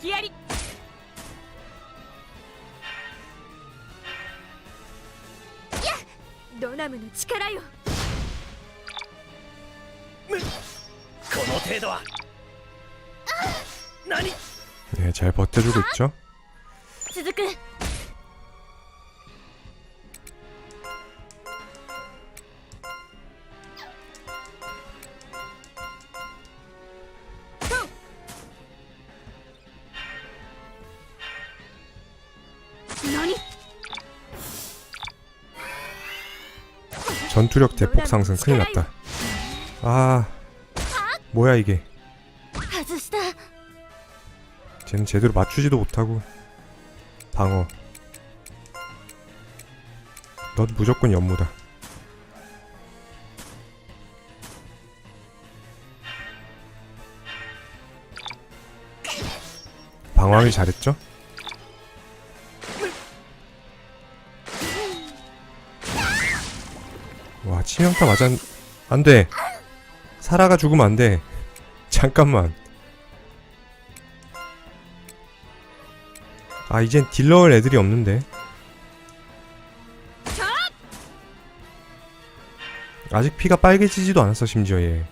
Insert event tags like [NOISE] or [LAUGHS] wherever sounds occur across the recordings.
きやりドナムの力よこの程度は何 네, 잘 버텨주고 있죠. 続く 전투력 대폭 상승 큰일 났다. 아, 뭐야 이게. 쟤는 제대로 맞추지도 못하고 방어. 넌 무조건 연무다. 방황이 잘했죠? 와 치명타 맞았 안 돼. 사라가 죽으면 안 돼. 잠깐만. 아 이젠 딜러할 애들이 없는데. 아직 피가 빨개지지도 않았어 심지어 얘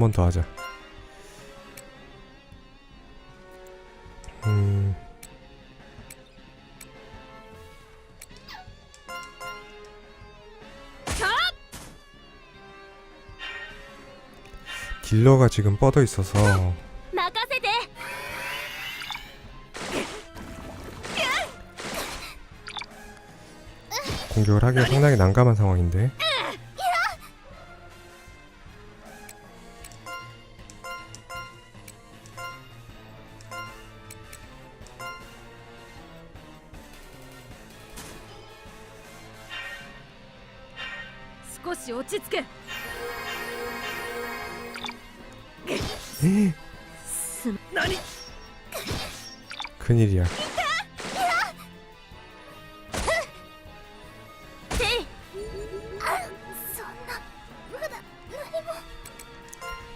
한 번 더 하자. 음. 딜러가 지금 뻗어 있어서 공격을 하기가 상당히 난감한 상황인데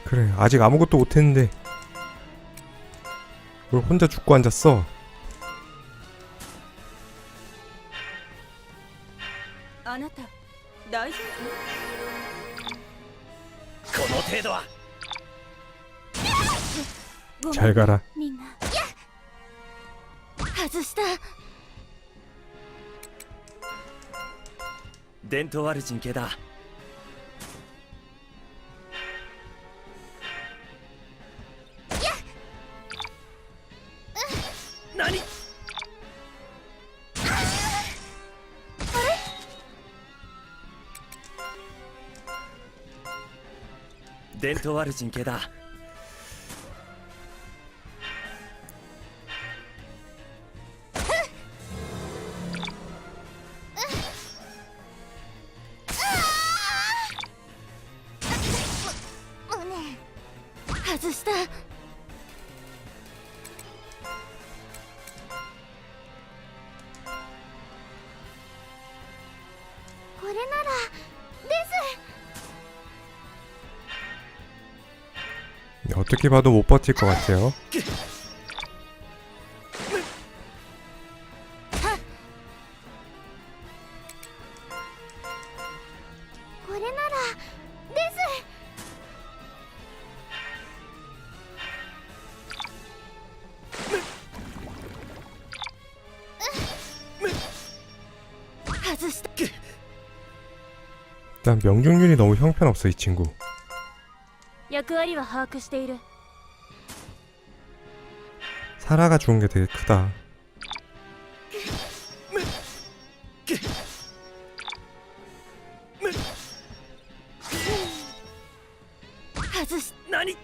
그래 아직 아무것도 못했는데 뭘 혼자 죽고 앉았어 あなた大丈この程度は夫 잘 가라 みんな外した伝統ある陣形だ 伝統ある陣形だ。 어떻게 봐도 못 버틸 것 같아요. 명중률이 너무 형편없어 이 친구. 役割は把握している 사라가 죽은 게 되게 크다 外し何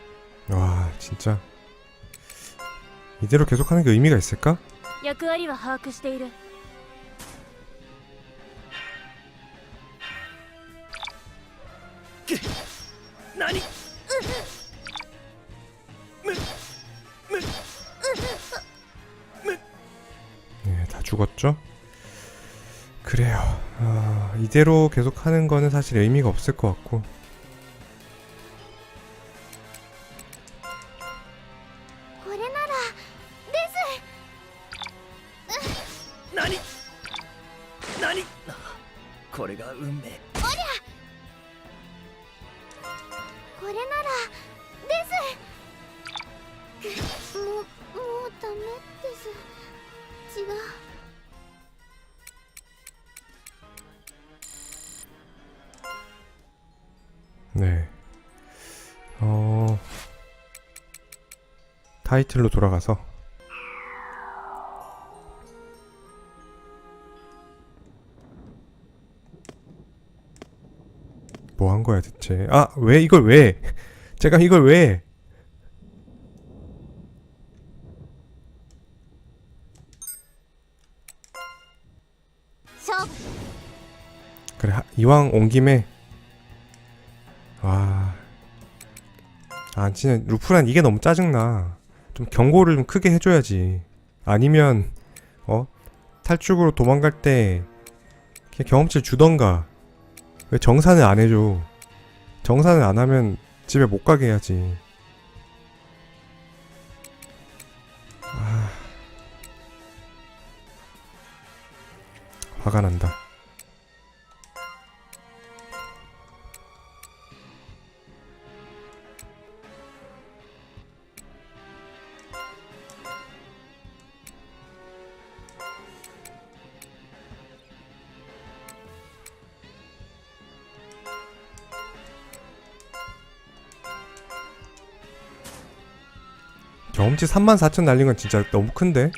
와 진짜 이대로 계속하는 게 의미가 있을까? 役割は把握している 다 죽었죠? 그래요. 아, 이대로 계속 하는 거는 사실 의미가 없을 것 같고. 타이틀로 돌아가서 뭐 한 거야 대체? 아, 왜 이걸 왜? [LAUGHS] 제가 이걸 왜? 그래 하- 이왕 온 김에 와. 아 진짜 루프란 이게 너무 짜증나. 좀 경고를 좀 크게 해줘야지. 아니면 어 탈출구로 도망갈 때 그냥 경험치를 주던가. 왜 정산을 안 해줘? 정산을 안 하면 집에 못 가게 해야지. 아. 화가 난다. 벤치 3만 4천 날린 건 진짜 너무 큰데?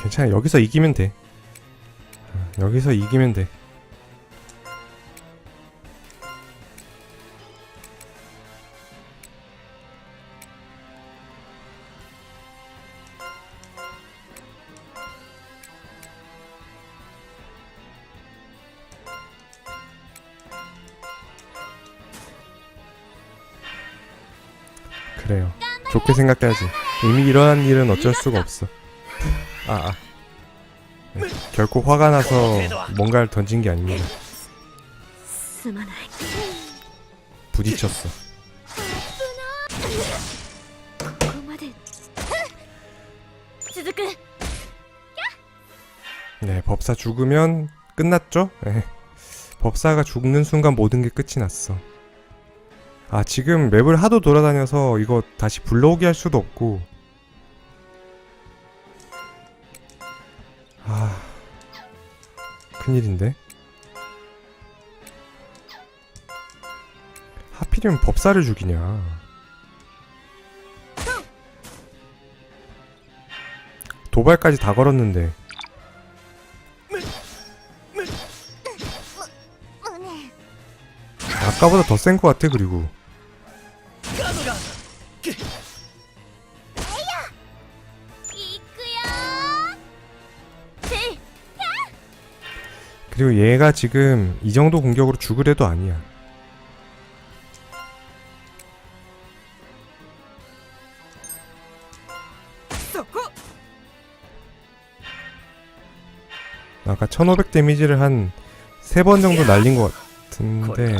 괜찮아 여기서 이기면 돼. 어, 여기서 이기면 돼. 그래요. 좋게 생각해야지. 이미 일어난 일은 어쩔 수가 없어. 아, 아. 네, 결코 화가 나서 뭔가를 던진 게 아닙니다. 부딪혔어. 네, 법사 죽으면 끝났죠? 네. 법사가 죽는 순간 모든 게 끝이 났어. 아 지금 맵을 하도 돌아다녀서 이거 다시 불러오게 할 수도 없고. 아 큰일인데? 하필이면 법사를 죽이냐. 도발까지 다 걸었는데. 胸 아까보다 더 센 것 같아 그리고 그리고 얘가 지금 이 정도 공격으로 죽을 애도 아니야. 아까 1500 데미지를 한 3번 정도 날린 것 같은데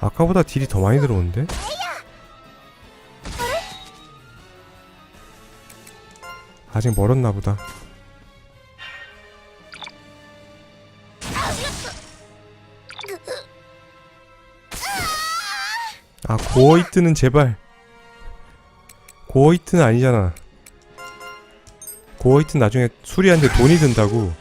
아까보다 딜이 더 많이 들어오는데? 아직 멀었나 보다. 아 고어이트는 제발. 고어이트는 아니잖아. 고어이트 나중에 수리하는데 돈이 든다고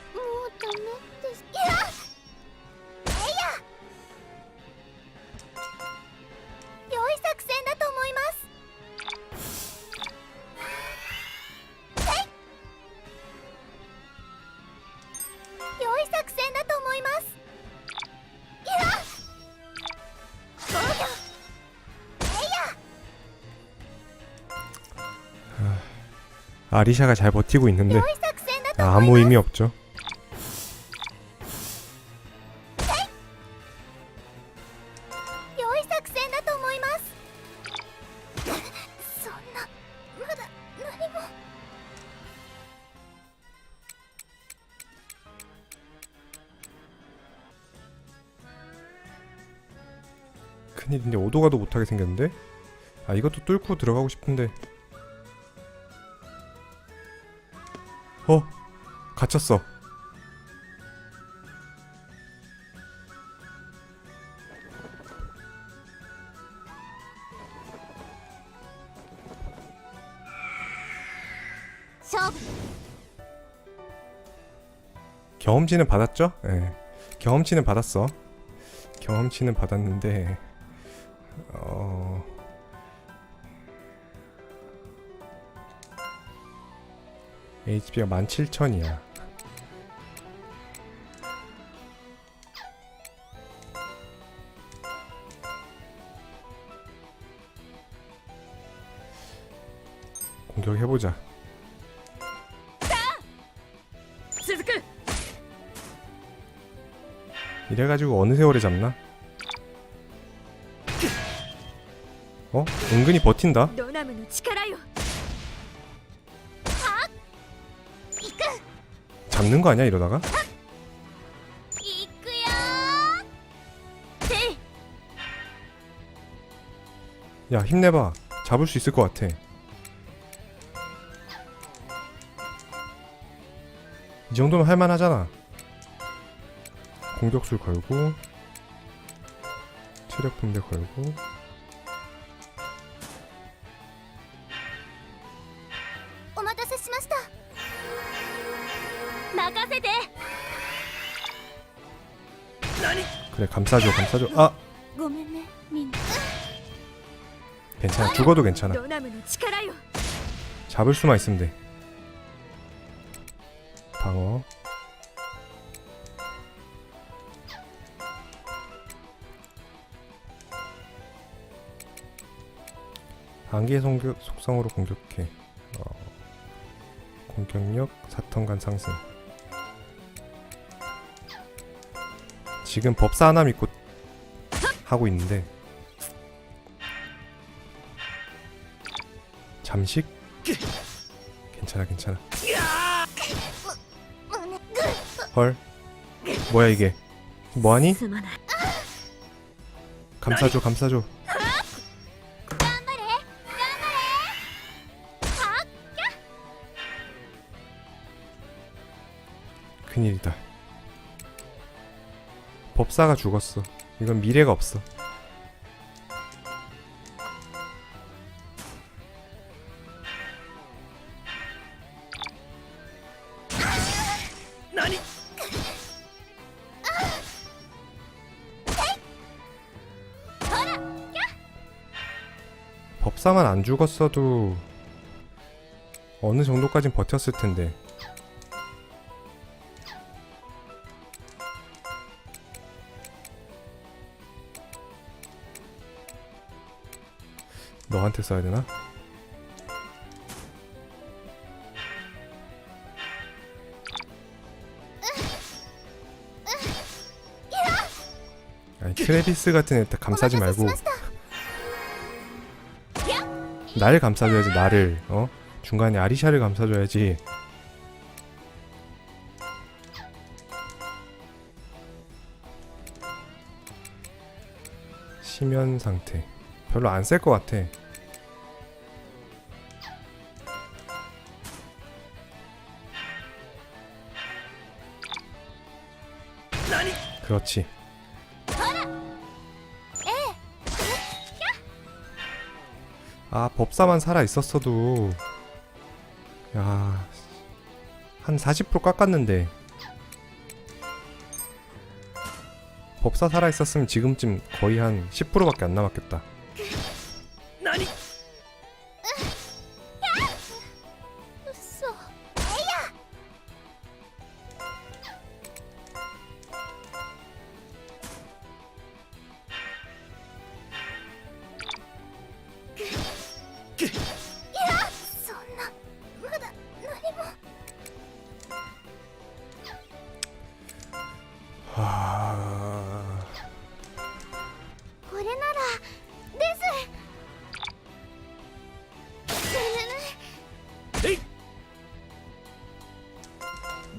아리샤가 잘 버티고 있는데 아, 아무 의미 없죠. 큰일인데 오도가도 못하게 생겼는데? 아 이것도 뚫고 들어가고 싶은데 어? 갇혔어 경험치는 받았죠? 예. 경험치는 받았어. 경험치는 받았는데 HP가 17,000이야. 공격해보자. 이래가지고 어느 세월에 잡나? 어? 은근히 버틴다? 잡는 거 아니야 이러다가? 네. 야 힘내봐. 잡을 수 있을 것 같아. 이 정도면 할만하잖아. 공격술 걸고 체력 분배 걸고. 任せて 그래 감싸줘 감싸줘 아 ごめんねみんな 괜찮아 죽어도 괜찮아 ドナムの力よ 잡을 수만 있으면 돼 방어 단계 공격 속성으로 공격해 어, 공격력 4턴간 상승 지금 법사 하나 믿고 하고 있는데. 잠식? 괜찮아 괜찮아. 헐. 뭐야 이게? 뭐하니? 감싸줘 감싸줘. 큰일이다. 법사가 죽었어. 이건 미래가 없어. 법사만 안 죽었어도 어느 정도까진 버텼을 텐데 너한테 써야 되나? 아니 트레비스 같은 애 감싸지 말고. 날 감싸줘야지 나를. 어? 중간에 아리샤를 감싸줘야지. 심연 상태. 별로 안 쓸 것 같아. 그렇지. 아 법사만 살아 있었어도. 야 한 40% 깎았는데. 법사 살아 있었으면 지금쯤 거의 한 10%밖에 안 남았겠다.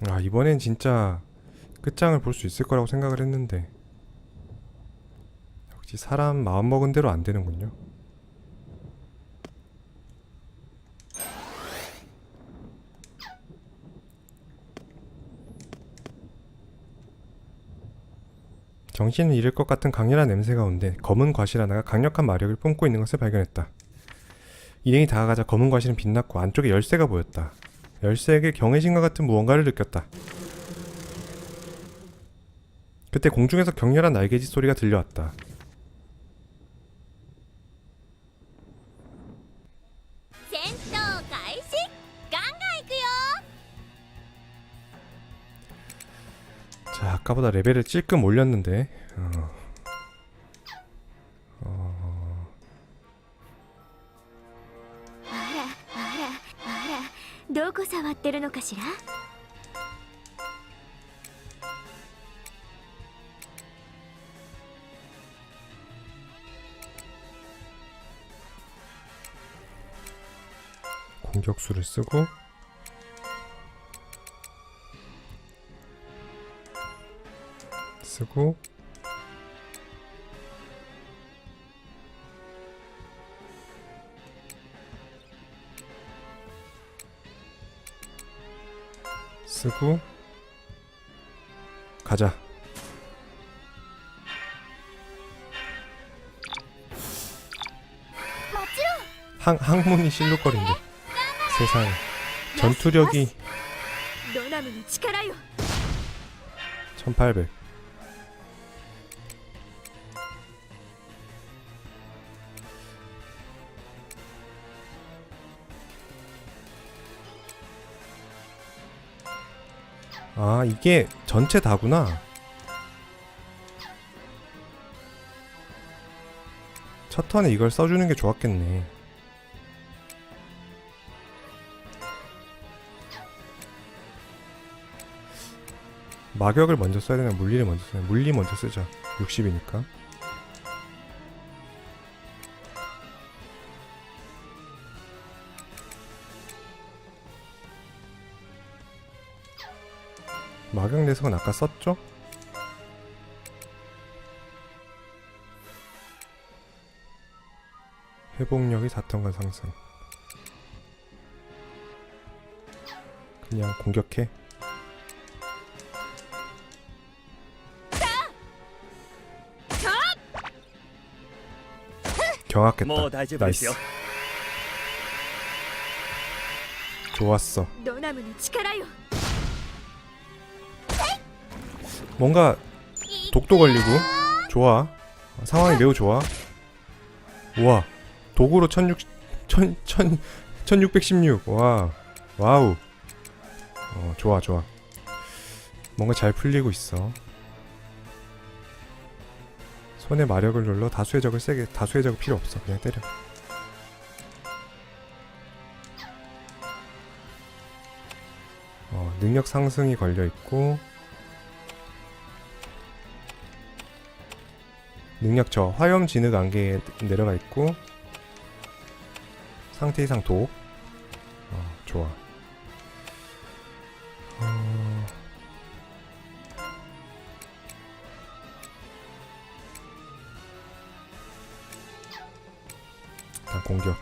아, 이번엔 진짜 끝장을 볼 수 있을 거라고 생각을 했는데. 역시 사람 마음 먹은 대로 안 되는군요. 정신을 잃을 것 같은 강렬한 냄새가 온데 검은 과실 하나가 강력한 마력을 뿜고 있는 것을 발견했다. 일행이 다가가자 검은 과실은 빛났고 안쪽에 열쇠가 보였다. 열쇠에게 경외심과 같은 무언가를 느꼈다. 그때 공중에서 격렬한 날개짓 소리가 들려왔다. 아까보다 레벨을 찔끔 올렸는데 어. どこ触ってるのかしら 공격수를 쓰고 쓰고 쓰고 가자. 항, 항문이 실룩거린데 세상에. 전투력이 1800 아, 이게 전체 다구나. 첫 턴에 이걸 써주는 게 좋았겠네. 마격을 먼저 써야 되나 물리를 먼저 써야 되나 물리 먼저 쓰자 60이니까 박영대성은 아까 썼죠? 회복력이 4턴간 상승. 그냥 공격해. 경악했다. 나이스. 좋았어. 뭔가 독도 걸리고 좋아. 상황이 매우 좋아. 우와 도구로 16 1000 1000 1616 와 와우. 어 좋아 좋아. 뭔가 잘 풀리고 있어. 손에 마력을 눌러 다수의 적을 세게 다수의 적은 필요 없어. 그냥 때려. 어 능력 상승이 걸려 있고 능력저 화염 진흙 안개에 내려가 있고 상태 이상 도. 어, 좋아. 어... 다 공격.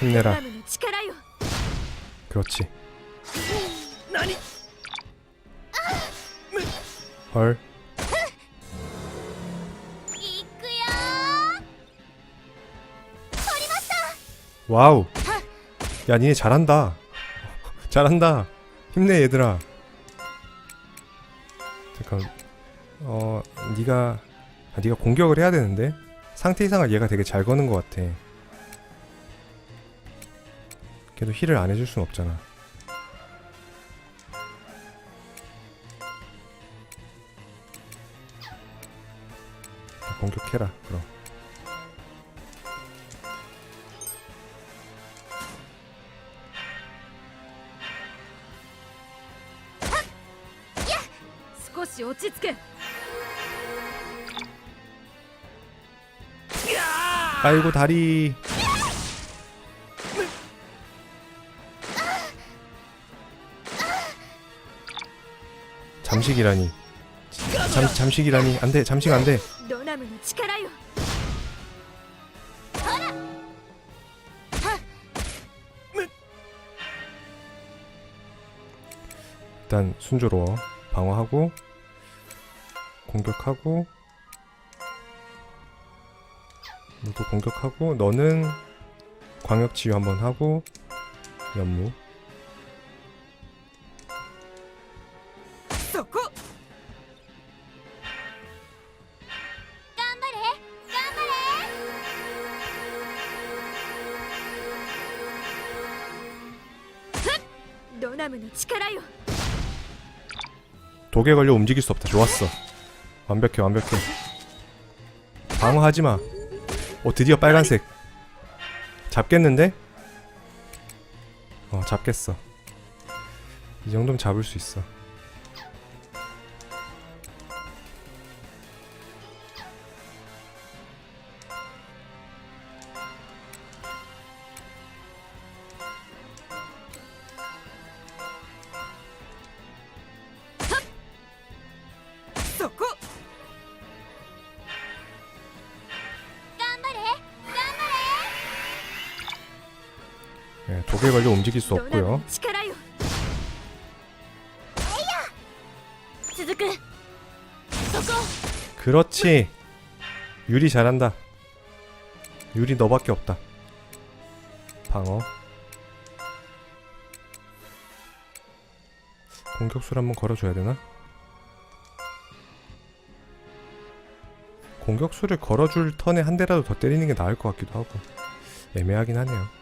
힘내라. 그렇지. 헐. 와우. 야, 니네 잘한다. 잘한다. 힘내 얘들아. 잠깐. 어, 니가 아, 니가 공격을 해야 되는데 상태 이상을 얘가 되게 잘 거는 것 같아. 계속 힐을 안 해줄 순 없잖아. 공격해라 그럼. 아이고 다리. 잠식이라니. 잠, 잠식이라니. 안돼 잠식 안돼. 일단 순조로워. 방어하고 공격하고 또 공격하고 너는 광역 치유 한번 하고 연무. そこ頑張れ頑張れロナムの力よ 독에 걸려 움직일 수 없다 좋았어 완벽해 완벽해 방어하지 마. 오 드디어 빨간색. 잡겠는데? 어 잡겠어. 이 정도면 잡을 수 있어. 예, 네, 독에 걸려 움직일 수 없고요. 그렇지. 유리 잘한다. 유리 너밖에 없다. 방어. 공격수를 한번 걸어줘야 되나? 공격수를 걸어줄 턴에 한 대라도 더 때리는 게 나을 것 같기도 하고 애매하긴 하네요.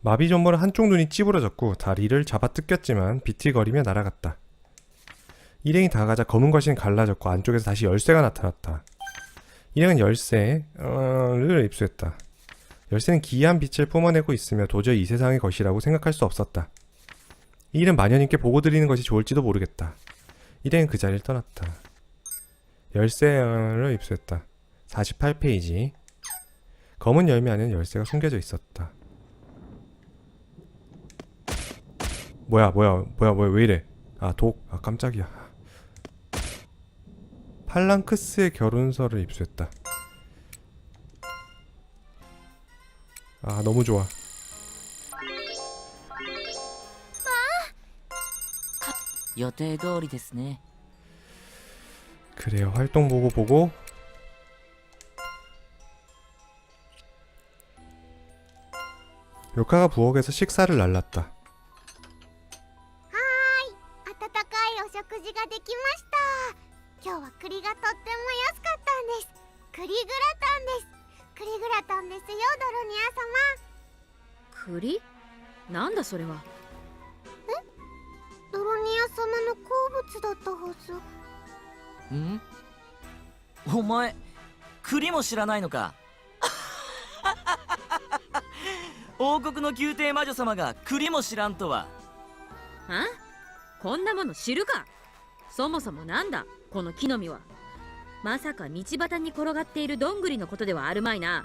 마비 전모는 한쪽 눈이 찌부러졌고 다리를 잡아 뜯겼지만 비틀거리며 날아갔다. 일행이 다가자 검은 것이 갈라졌고 안쪽에서 다시 열쇠가 나타났다. 일행은 열쇠를 입수했다. 열쇠는 기이한 빛을 뿜어내고 있으며 도저히 이 세상의 것이라고 생각할 수 없었다. 이 일은 마녀님께 보고 드리는 것이 좋을지도 모르겠다. 일행은 그 자리를 떠났다. 열쇠를 입수했다. 48페이지. 검은 열매 안에는 열쇠가 숨겨져 있었다. 뭐야 뭐야 뭐야 뭐야 왜 이래 아 독 아 깜짝이야 팔랑크스의 결혼서를 입수했다 아 너무 좋아 予定通りですね 그래요 활동 보고 보고 요카가 부엌에서 식사를 날랐다 それは。え？ドロニア様の好物だったはず。ん？お前栗も知らないのか？[LAUGHS] 王国の宮廷魔女様が栗も知らんとは。あ？こんなもの知るか？そもそもなんだ？この木の実は。まさか道端に転がっているどんぐりのことではあるまいな。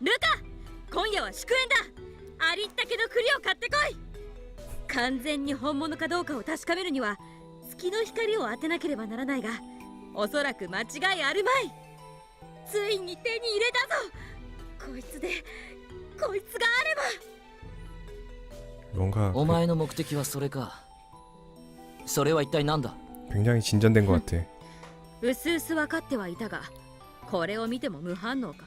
ルカ今夜は祝宴だありったけの栗を買ってこい完全に本物かどうかを確かめるには月の光を当てなければならないがおそらく間違いあるまいついに手に入れたぞこいつでこいつがあれば 뭔가 お前の目的はそれかそれは一体何だ 굉장히 진전된 것 같아. うすうす分かってはいたがこれを見ても無反応か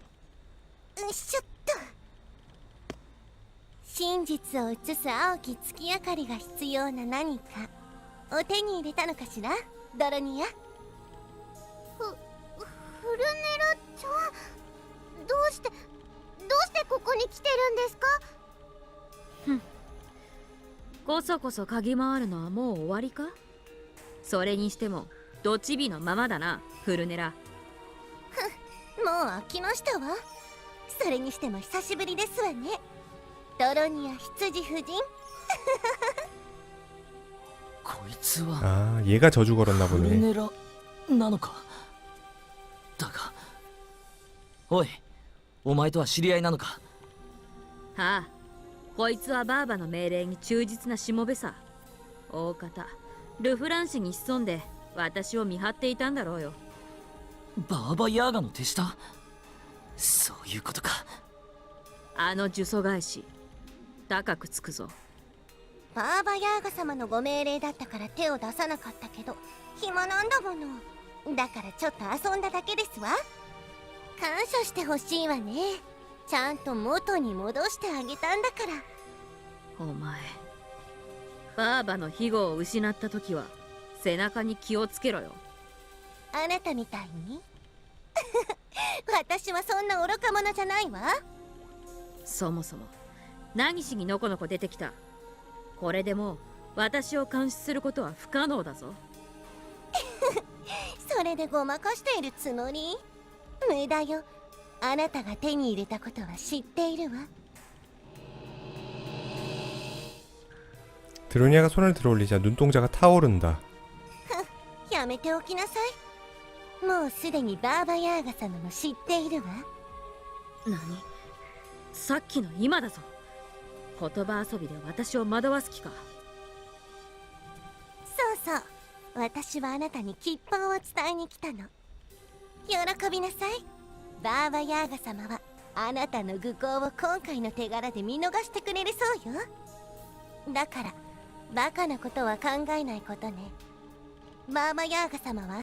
うしょっと真実を映す青き月明かりが必要な何かを手に入れたのかしら？ドロニア。フフルネラちゃんどうしてどうしてここに来てるんですか？こそこそ嗅ぎ回るのはもう終わりか？それにしてもドチビのままだなフルネラ。もう飽きましたわそれにしても久しぶりですわねドロニア羊夫人[LAUGHS] こいつは 아, 얘가 저주 걸었나 フル 보네. ネラなのかだがおいお前とは知り合いなのかはあこいつはバーバの命令に忠実なしもべさ大方ルフラン氏に潜んで私を見張っていたんだろうよバーバヤーガの手下 そういうことか。あの呪詛返し高くつくぞ。バーバヤーガ様のご命令だったから手を出さなかったけど暇なんだもの。だからちょっと遊んだだけですわ。感謝してほしいわね。ちゃんと元に戻してあげたんだから。お前バーバの庇護を失った時は背中に気をつけろよ。あなたみたいに？[LAUGHS] 私はそんな愚か者じゃないわそもそも何しにのこのこ出てきたこれでもう私を監視することは不可能だぞ[LAUGHS] それでごまかしているつもり無駄よあなたが手に入れたことは知っているわ 드로니아가 손을 들어올리자 눈동자가 타오른다. [LAUGHS] やめておきなさい もうすでにバーバヤーガ様も知っているわ。何？さっきの今だぞ。言葉遊びで私を惑わす気か。そうそう。私はあなたに吉報を伝えに来たの。喜びなさい。バーバヤーガ様はあなたの愚行を今回の手柄で見逃してくれるそうよ。だからバカなことは考えないことね。バーバヤーガ様は